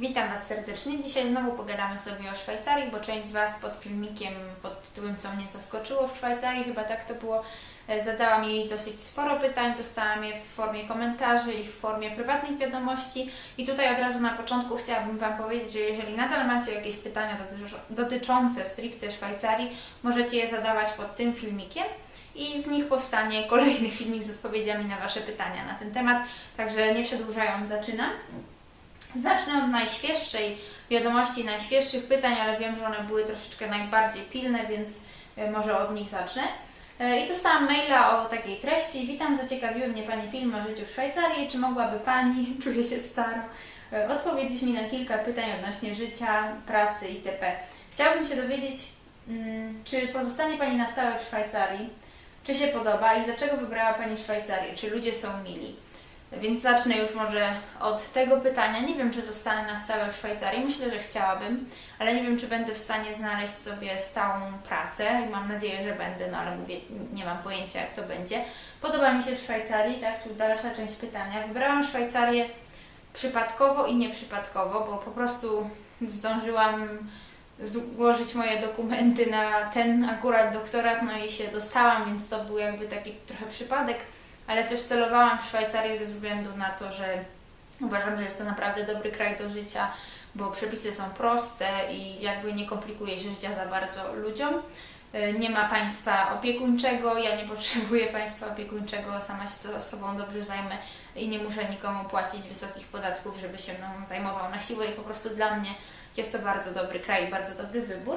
Witam Was serdecznie. Dzisiaj znowu pogadamy sobie o Szwajcarii, bo część z Was pod filmikiem pod tytułem Co mnie zaskoczyło w Szwajcarii, chyba tak to było, e, zadała mi dosyć sporo pytań, dostałam je w formie komentarzy i w formie prywatnych wiadomości. I tutaj od razu na początku chciałabym Wam powiedzieć, że jeżeli nadal macie jakieś pytania dotycz- dotyczące stricte Szwajcarii, możecie je zadawać pod tym filmikiem i z nich powstanie kolejny filmik z odpowiedziami na Wasze pytania na ten temat. Także nie przedłużając, zaczynam. Zacznę od najświeższej wiadomości, najświeższych pytań, ale wiem, że one były troszeczkę najbardziej pilne, więc e, może od nich zacznę. E, I dostałam maila o takiej treści. Witam, zaciekawiły mnie Pani film o życiu w Szwajcarii. Czy mogłaby Pani, czuję się staro, e, odpowiedzieć mi na kilka pytań odnośnie życia, pracy itp. Chciałabym się dowiedzieć, mm, czy pozostanie Pani na stałe w Szwajcarii, czy się podoba i dlaczego wybrała Pani Szwajcarię, czy ludzie są mili. Więc zacznę już może od tego pytania. Nie wiem, czy zostanę na stałe w Szwajcarii. Myślę, że chciałabym, ale nie wiem, czy będę w stanie znaleźć sobie stałą pracę i mam nadzieję, że będę, no ale mówię, nie mam pojęcia, jak to będzie. Podoba mi się w Szwajcarii, tak, tu dalsza część pytania. Wybrałam Szwajcarię przypadkowo i nieprzypadkowo, bo po prostu zdążyłam złożyć moje dokumenty na ten akurat doktorat, no i się dostałam, więc to był jakby taki trochę przypadek ale też celowałam w Szwajcarię ze względu na to, że uważam, że jest to naprawdę dobry kraj do życia, bo przepisy są proste i jakby nie komplikuje się życia za bardzo ludziom. Y, Nie ma państwa opiekuńczego, ja nie potrzebuję państwa opiekuńczego, sama się to sobą dobrze zajmę i nie muszę nikomu płacić wysokich podatków, żeby się mną zajmował na siłę i po prostu dla mnie jest to bardzo dobry kraj i bardzo dobry wybór.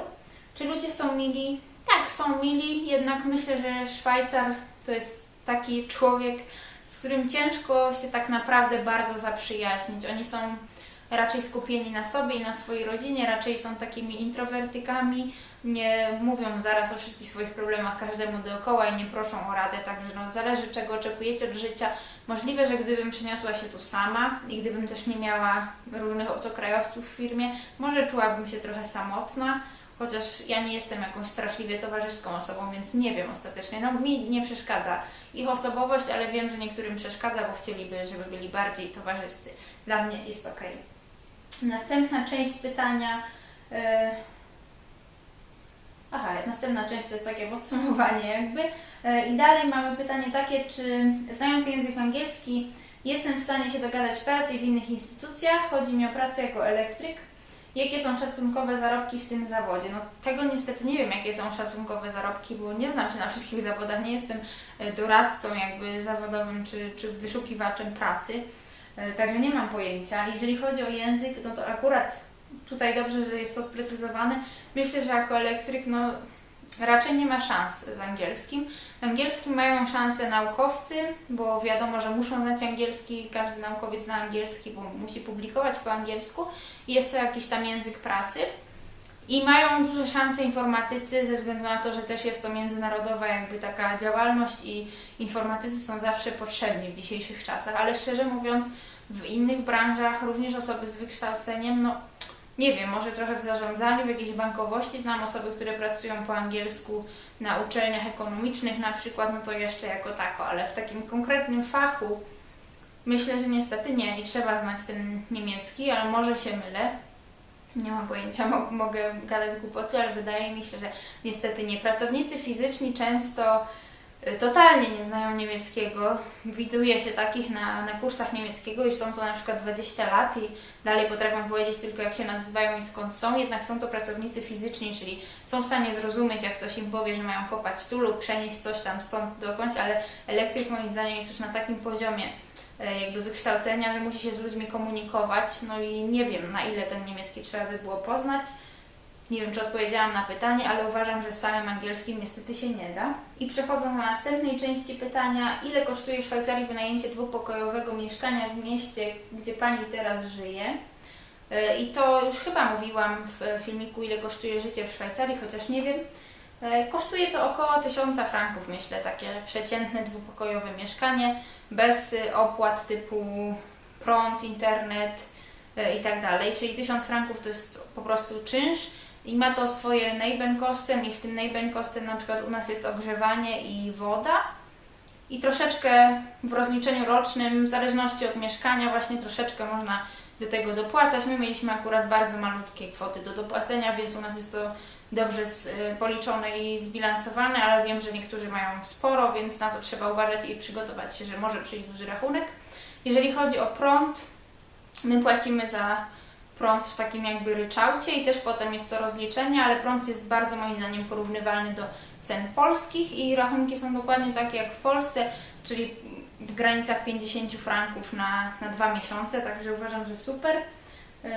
Czy ludzie są mili? Tak, są mili, jednak myślę, że Szwajcar to jest taki człowiek, z którym ciężko się tak naprawdę bardzo zaprzyjaźnić. Oni są raczej skupieni na sobie i na swojej rodzinie, raczej są takimi introwertykami, nie mówią zaraz o wszystkich swoich problemach każdemu dookoła i nie proszą o radę, także no, zależy czego oczekujecie od życia. Możliwe, że gdybym przeniosła się tu sama i gdybym też nie miała różnych obcokrajowców w firmie, może czułabym się trochę samotna, chociaż ja nie jestem jakąś straszliwie towarzyską osobą, więc nie wiem ostatecznie. No mi nie przeszkadza ich osobowość, ale wiem, że niektórym przeszkadza, bo chcieliby, żeby byli bardziej towarzyscy. Dla mnie jest ok. Następna część pytania. e, Aha, następna część to jest takie podsumowanie jakby. E, I dalej mamy pytanie takie, czy znając język angielski jestem w stanie się dogadać w pracy i w innych instytucjach? Chodzi mi o pracę jako elektryk. Jakie są szacunkowe zarobki w tym zawodzie? No tego niestety nie wiem, jakie są szacunkowe zarobki, bo nie znam się na wszystkich zawodach, nie jestem e, doradcą jakby zawodowym czy, czy wyszukiwaczem pracy, e, także nie mam pojęcia. Jeżeli chodzi o język, no to akurat tutaj dobrze, że jest to sprecyzowane. Myślę, że jako elektryk, no raczej nie ma szans z angielskim. Z angielskim mają szansę naukowcy, bo wiadomo, że muszą znać angielski, każdy naukowiec zna angielski, bo musi publikować po angielsku jest to jakiś tam język pracy. I mają duże szanse informatycy ze względu na to, że też jest to międzynarodowa jakby taka działalność i informatycy są zawsze potrzebni w dzisiejszych czasach, ale szczerze mówiąc w innych branżach również osoby z wykształceniem, no nie wiem, może trochę w zarządzaniu, w jakiejś bankowości znam osoby, które pracują po angielsku na uczelniach ekonomicznych na przykład, no to jeszcze jako tako, ale w takim konkretnym fachu myślę, że niestety nie i trzeba znać ten niemiecki, ale może się mylę. Nie mam pojęcia, mo- mogę gadać głupoty, ale wydaje mi się, że niestety nie. Pracownicy fizyczni często totalnie nie znają niemieckiego. Widuje się takich na, na kursach niemieckiego, już są to na przykład 20 lat i dalej potrafią powiedzieć tylko jak się nazywają i skąd są, jednak są to pracownicy fizyczni, czyli są w stanie zrozumieć, jak ktoś im powie, że mają kopać tu lub przenieść coś tam stąd dokądś, ale elektryk moim zdaniem jest już na takim poziomie e, jakby wykształcenia, że musi się z ludźmi komunikować, no i nie wiem na ile ten niemiecki trzeba by było poznać. Nie wiem, czy odpowiedziałam na pytanie, ale uważam, że z samym angielskim niestety się nie da. I przechodząc do następnej części pytania, ile kosztuje w Szwajcarii wynajęcie dwupokojowego mieszkania w mieście, gdzie Pani teraz żyje? E, I to już chyba mówiłam w filmiku, ile kosztuje życie w Szwajcarii, chociaż nie wiem. E, Kosztuje to około 1000 franków, myślę, takie przeciętne dwupokojowe mieszkanie, bez opłat typu prąd, internet e, i tak. Czyli 1000 franków to jest po prostu czynsz i ma to swoje Nebenkosten i w tym Nebenkosten na przykład u nas jest ogrzewanie i woda. I troszeczkę w rozliczeniu rocznym, w zależności od mieszkania, właśnie troszeczkę można do tego dopłacać. My mieliśmy akurat bardzo malutkie kwoty do dopłacenia, więc u nas jest to dobrze y, policzone i zbilansowane, ale wiem, że niektórzy mają sporo, więc na to trzeba uważać i przygotować się, że może przyjść duży rachunek. Jeżeli chodzi o prąd, my płacimy za prąd w takim jakby ryczałcie i też potem jest to rozliczenie, ale prąd jest bardzo moim zdaniem porównywalny do cen polskich i rachunki są dokładnie takie jak w Polsce, czyli w granicach 50 franków na, na dwa miesiące, także uważam, że super. Y,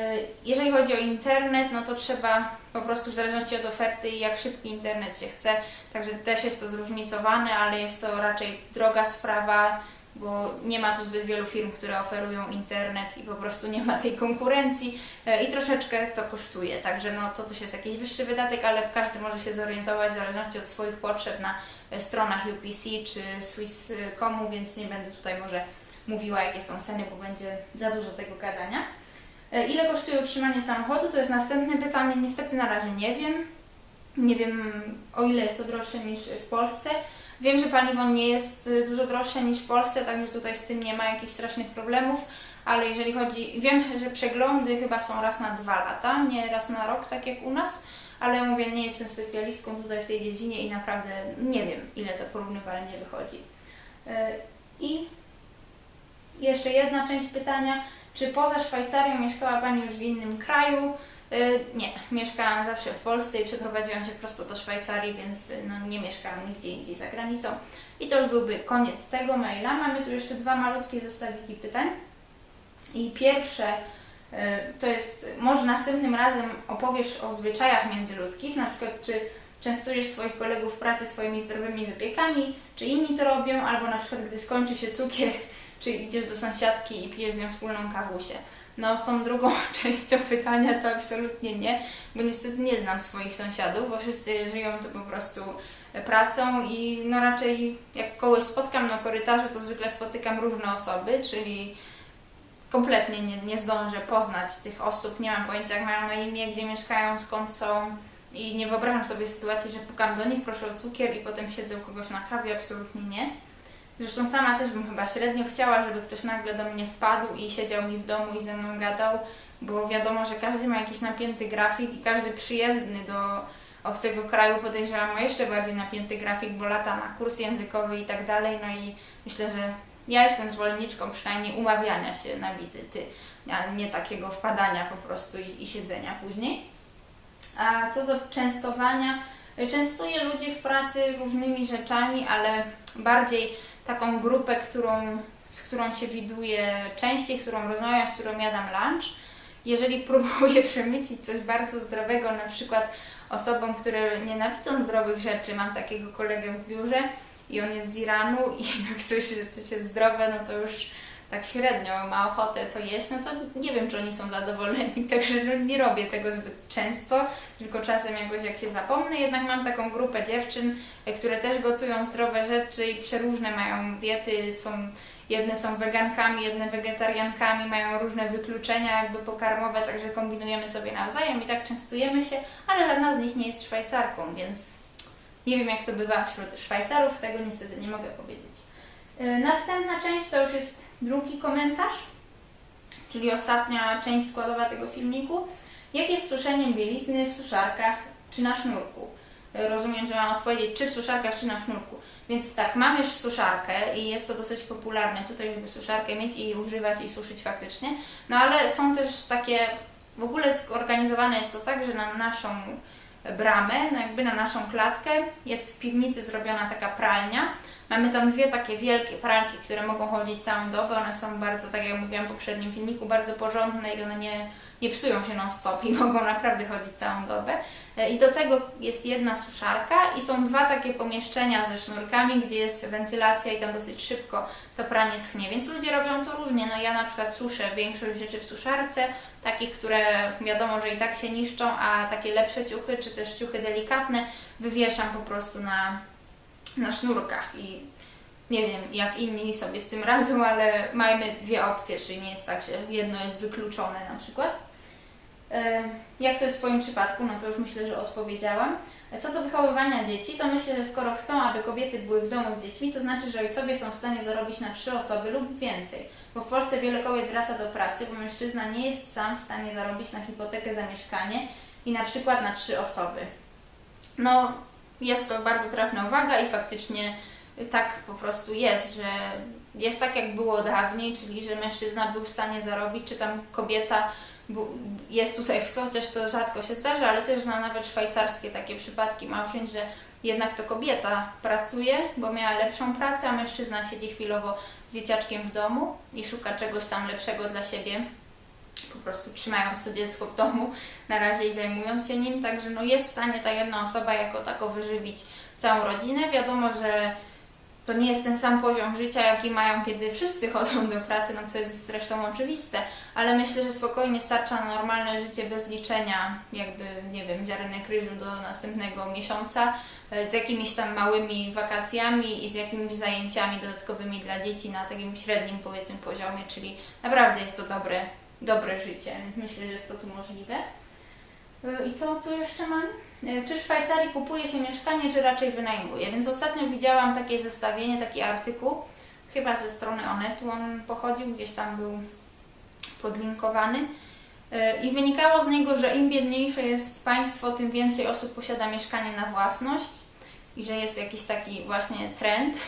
Jeżeli chodzi o internet, no to trzeba po prostu w zależności od oferty i jak szybki internet się chce, także też jest to zróżnicowane, ale jest to raczej droga sprawa, bo nie ma tu zbyt wielu firm, które oferują internet i po prostu nie ma tej konkurencji y, i troszeczkę to kosztuje, także no to też jest jakiś wyższy wydatek, ale każdy może się zorientować w zależności od swoich potrzeb na y, stronach UPC czy Swisscomu, więc nie będę tutaj może mówiła jakie są ceny, bo będzie za dużo tego gadania. E, Ile kosztuje utrzymanie samochodu? To jest następne pytanie. Niestety na razie nie wiem. Nie wiem o ile jest to droższe niż w Polsce. Wiem, że paliwo nie jest y, dużo droższe niż w Polsce, także tutaj z tym nie ma jakichś strasznych problemów, ale jeżeli chodzi, wiem, że przeglądy chyba są raz na dwa lata, nie raz na rok, tak jak u nas, ale mówię, nie jestem specjalistką tutaj w tej dziedzinie i naprawdę nie wiem, ile to porównywalnie wychodzi. E, I jeszcze jedna część pytania. Czy poza Szwajcarią mieszkała Pani już w innym kraju? Y, Nie, mieszkałam zawsze w Polsce i przeprowadziłam się prosto do Szwajcarii, więc y, no, nie mieszkałam nigdzie indziej za granicą. I to już byłby koniec tego maila. Mamy tu jeszcze dwa malutkie zestawiki pytań. I pierwsze y, to jest, może następnym razem opowiesz o zwyczajach międzyludzkich, na przykład czy częstujesz swoich kolegów w pracy swoimi zdrowymi wypiekami, czy inni to robią, albo na przykład gdy skończy się cukier, czy idziesz do sąsiadki i pijesz z nią wspólną kawusię. No, z tą drugą częścią pytania to absolutnie nie, bo niestety nie znam swoich sąsiadów, bo wszyscy żyją tu po prostu pracą i no raczej jak kogoś spotkam na korytarzu, to zwykle spotykam różne osoby, czyli kompletnie nie, nie zdążę poznać tych osób, nie mam pojęcia jak mają na imię, gdzie mieszkają, skąd są i nie wyobrażam sobie sytuacji, że pukam do nich, proszę o cukier i potem siedzę u kogoś na kawie, absolutnie nie. Zresztą sama też bym chyba średnio chciała, żeby ktoś nagle do mnie wpadł i siedział mi w domu i ze mną gadał, bo wiadomo, że każdy ma jakiś napięty grafik i każdy przyjezdny do obcego kraju podejrzewam ma jeszcze bardziej napięty grafik, bo lata na kurs językowy i tak dalej, no i myślę, że ja jestem zwolenniczką przynajmniej umawiania się na wizyty, a nie takiego wpadania po prostu i, i siedzenia później. A co do częstowania, częstuję ludzi w pracy różnymi rzeczami, ale bardziej taką grupę, którą, z którą się widuję częściej, z którą rozmawiam, z którą jadam lunch. Jeżeli próbuję przemycić coś bardzo zdrowego, na przykład osobom, które nienawidzą zdrowych rzeczy, mam takiego kolegę w biurze i on jest z Iranu i jak słyszy, że coś jest zdrowe, no to już tak średnio ma ochotę to jeść, no to nie wiem, czy oni są zadowoleni, także no nie robię tego zbyt często, tylko czasem jakoś jak się zapomnę, jednak mam taką grupę dziewczyn, y, które też gotują zdrowe rzeczy i przeróżne mają diety, są, jedne są wegankami, jedne wegetariankami, mają różne wykluczenia jakby pokarmowe, także kombinujemy sobie nawzajem i tak częstujemy się, ale żadna z nich nie jest Szwajcarką, więc nie wiem jak to bywa wśród Szwajcarów, tego niestety nie mogę powiedzieć. Y, Następna część to już jest drugi komentarz, czyli ostatnia część składowa tego filmiku. Jak jest z suszeniem bielizny w suszarkach czy na sznurku? Rozumiem, że mam odpowiedzieć czy w suszarkach, czy na sznurku. Więc tak, mam już suszarkę i jest to dosyć popularne tutaj, żeby suszarkę mieć i używać i suszyć faktycznie. No ale są też takie, w ogóle zorganizowane jest to tak, że na naszą bramę, no jakby na naszą klatkę jest w piwnicy zrobiona taka pralnia. Mamy tam dwie takie wielkie pralki, które mogą chodzić całą dobę. One są bardzo, tak jak mówiłam w poprzednim filmiku, bardzo porządne i one nie, nie psują się non-stop i mogą naprawdę chodzić całą dobę. E, I do tego jest jedna suszarka i są dwa takie pomieszczenia ze sznurkami, gdzie jest wentylacja i tam dosyć szybko to pranie schnie. Więc ludzie robią to różnie. No ja na przykład suszę większość rzeczy w suszarce, takich, które wiadomo, że i tak się niszczą, a takie lepsze ciuchy, czy też ciuchy delikatne wywieszam po prostu na, na sznurkach i nie wiem, jak inni sobie z tym radzą, ale mamy dwie opcje, czyli nie jest tak, że jedno jest wykluczone na przykład. E, Jak to jest w Twoim przypadku? No to już myślę, że odpowiedziałam. Co do wychowywania dzieci, to myślę, że skoro chcą, aby kobiety były w domu z dziećmi, to znaczy, że ojcowie są w stanie zarobić na trzy osoby lub więcej. Bo w Polsce wiele kobiet wraca do pracy, bo mężczyzna nie jest sam w stanie zarobić na hipotekę za mieszkanie i na przykład na trzy osoby. No, jest to bardzo trafna uwaga i faktycznie tak po prostu jest, że jest tak jak było dawniej, czyli że mężczyzna był w stanie zarobić, czy tam kobieta jest tutaj, chociaż to rzadko się zdarza, ale też znam nawet szwajcarskie takie przypadki małżeństw, że jednak to kobieta pracuje, bo miała lepszą pracę, a mężczyzna siedzi chwilowo z dzieciaczkiem w domu i szuka czegoś tam lepszego dla siebie, po prostu trzymając to dziecko w domu na razie i zajmując się nim, także no jest w stanie ta jedna osoba jako tako wyżywić całą rodzinę. Wiadomo, że to nie jest ten sam poziom życia, jaki mają, kiedy wszyscy chodzą do pracy, no co jest zresztą oczywiste, ale myślę, że spokojnie starcza na normalne życie bez liczenia, jakby, nie wiem, ziarenek ryżu do następnego miesiąca, e, z jakimiś tam małymi wakacjami i z jakimiś zajęciami dodatkowymi dla dzieci na takim średnim, powiedzmy, poziomie, czyli naprawdę jest to dobre, dobre życie. Myślę, że jest to tu możliwe. E, I co tu jeszcze mam? E, czy w Szwajcarii kupuje się mieszkanie, czy raczej wynajmuje? Więc ostatnio widziałam takie zestawienie, taki artykuł, chyba ze strony Onetu on pochodził, gdzieś tam był podlinkowany. E, I wynikało z niego, że im biedniejsze jest państwo, tym więcej osób posiada mieszkanie na własność i że jest jakiś taki właśnie trend.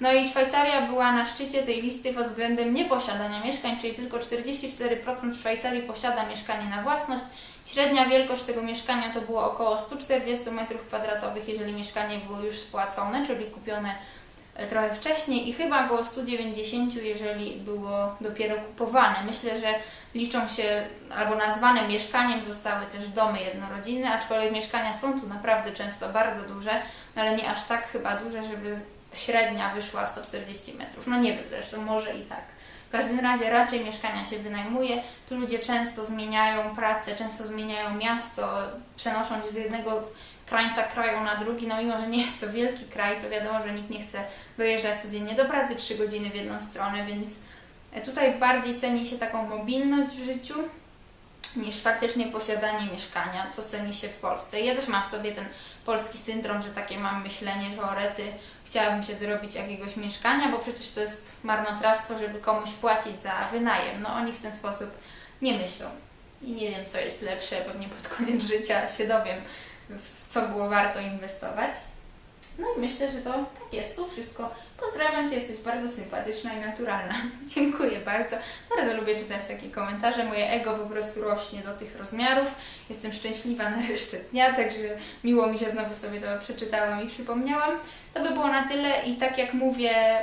No i Szwajcaria była na szczycie tej listy pod względem nieposiadania mieszkań, czyli tylko 44% w Szwajcarii posiada mieszkanie na własność. Średnia wielkość tego mieszkania to było około 140 m2, jeżeli mieszkanie było już spłacone, czyli kupione trochę wcześniej i chyba około 190, jeżeli było dopiero kupowane. Myślę, że liczą się albo nazwane mieszkaniem zostały też domy jednorodzinne, aczkolwiek mieszkania są tu naprawdę często bardzo duże, ale nie aż tak chyba duże, żeby średnia wyszła 140 metrów. No nie wiem zresztą, może i tak. W każdym razie raczej mieszkania się wynajmuje. Tu ludzie często zmieniają pracę, często zmieniają miasto, przenoszą się z jednego krańca kraju na drugi. No mimo, że nie jest to wielki kraj, to wiadomo, że nikt nie chce dojeżdżać codziennie do pracy 3 godziny w jedną stronę, więc tutaj bardziej ceni się taką mobilność w życiu niż faktycznie posiadanie mieszkania, co ceni się w Polsce. Ja też mam w sobie ten polski syndrom, że takie mam myślenie, że orety chciałabym się dorobić jakiegoś mieszkania, bo przecież to jest marnotrawstwo, żeby komuś płacić za wynajem. No oni w ten sposób nie myślą. I nie wiem, co jest lepsze, pewnie pod koniec życia się dowiem, w co było warto inwestować. No i myślę, że to tak jest, to wszystko. Pozdrawiam Cię, jesteś bardzo sympatyczna i naturalna. Dziękuję bardzo. Bardzo lubię czytać takie komentarze. Moje ego po prostu rośnie do tych rozmiarów. Jestem szczęśliwa na resztę dnia, także miło mi się znowu sobie to przeczytałam i przypomniałam. To by było na tyle i tak jak mówię,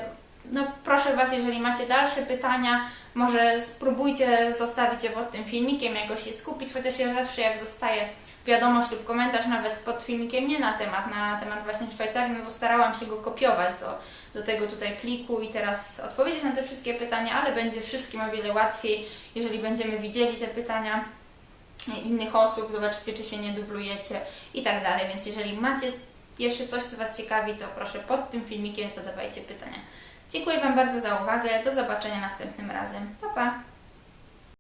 no proszę Was, jeżeli macie dalsze pytania, może spróbujcie zostawić je pod tym filmikiem, jakoś się skupić, chociaż ja zawsze jak dostaję wiadomość lub komentarz nawet pod filmikiem nie na temat, na temat właśnie Szwajcarii, no to starałam się go kopiować do, do tego tutaj pliku i teraz odpowiedzieć na te wszystkie pytania, ale będzie wszystkim o wiele łatwiej, jeżeli będziemy widzieli te pytania innych osób, zobaczycie, czy się nie dublujecie i tak dalej. Więc jeżeli macie jeszcze coś, co Was ciekawi, to proszę pod tym filmikiem zadawajcie pytania. Dziękuję Wam bardzo za uwagę. Do zobaczenia następnym razem. Pa, pa!